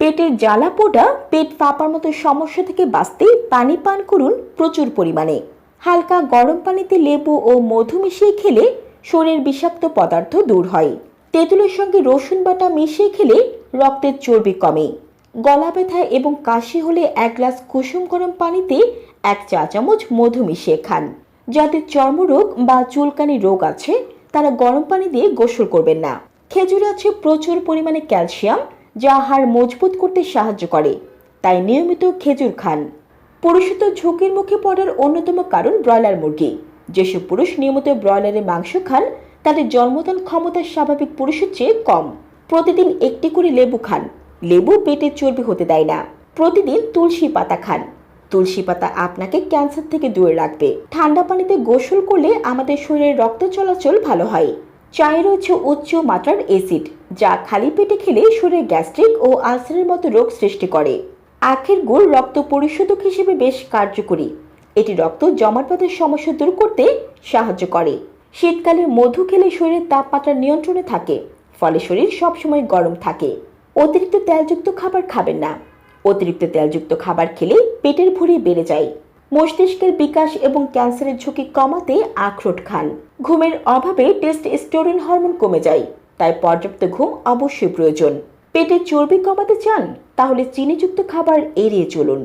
পেটের জ্বালা পোড়া, পেট ফাঁপার মতো সমস্যা থেকে বাঁচতে পানি পান করুন প্রচুর পরিমাণে। হালকা গরম পানিতে লেবু ও মধু মিশিয়ে খেলে শরীরের বিষাক্ত পদার্থ দূর হয়। তেঁতুলের সঙ্গে রসুন বাটা মিশিয়ে খেলে রক্তের চর্বি কমে। গলা ব্যথা এবং কাশি হলে এক গ্লাস কুসুম গরম পানিতে এক চা চামচ মধু মিশিয়ে খান। যাদের চর্মরোগ বা চুলকানি রোগ আছে, তারা গরম পানি দিয়ে গোসল করবেন না। খেজুরে আছে প্রচুর পরিমাণে ক্যালসিয়াম যা হাড় মজবুত করতে সাহায্য করে। তাই নিয়মিত খেজুর খান। পুরুষত্ব ঝুঁকির মুখে পড়ার অন্যতম কারণ ব্রয়লার মুরগি। যেসব পুরুষ নিয়মিত ব্রয়লারের মাংস খান, তাদের জন্মদান ক্ষমতা স্বাভাবিক পুরুষের চেয়ে কম। প্রতিদিন একটি করে লেবু খান। লেবু পেটের চর্বি হতে দেয় না। প্রতিদিন তুলসী পাতা খান। তুলসী পাতা আপনাকে ক্যান্সার থেকে দূরে রাখবে। ঠান্ডা পানিতে গোসল করলে আমাদের শরীরে রক্ত চলাচল ভালো হয়। চায়ে রয়েছে উচ্চ মাত্রার অ্যাসিড যা খালি পেটে খেলে শরীরে গ্যাস্ট্রিক ও আলসারের মতো রোগ সৃষ্টি করে। আখের গুড় রক্ত পরিশোধক হিসেবে বেশ কার্যকরী। এটি রক্ত জমাটবাতের সমস্যা দূর করতে সাহায্য করে। শীতকালে মধু খেলে শরীরের তাপমাত্রা নিয়ন্ত্রণে থাকে, ফলে শরীর সবসময় গরম থাকে। অতিরিক্ত তেলযুক্ত খাবার খাবেন না। অতিরিক্ত তেলযুক্ত খাবার খেলে পেটের ভুঁড়ি বেড়ে যায়। মস্তিষ্কের বিকাশ এবং ক্যান্সারের ঝুঁকি কমাতে আখরোট খান। ঘুমের অভাবে টেস্টোস্টেরন হরমোন কমে যায়। তাই পর্যাপ্ত ঘুম অবশ্যই প্রয়োজন। পেটের চর্বি কমাতে চান তাহলে চিনিযুক্ত খাবার এড়িয়ে চলুন।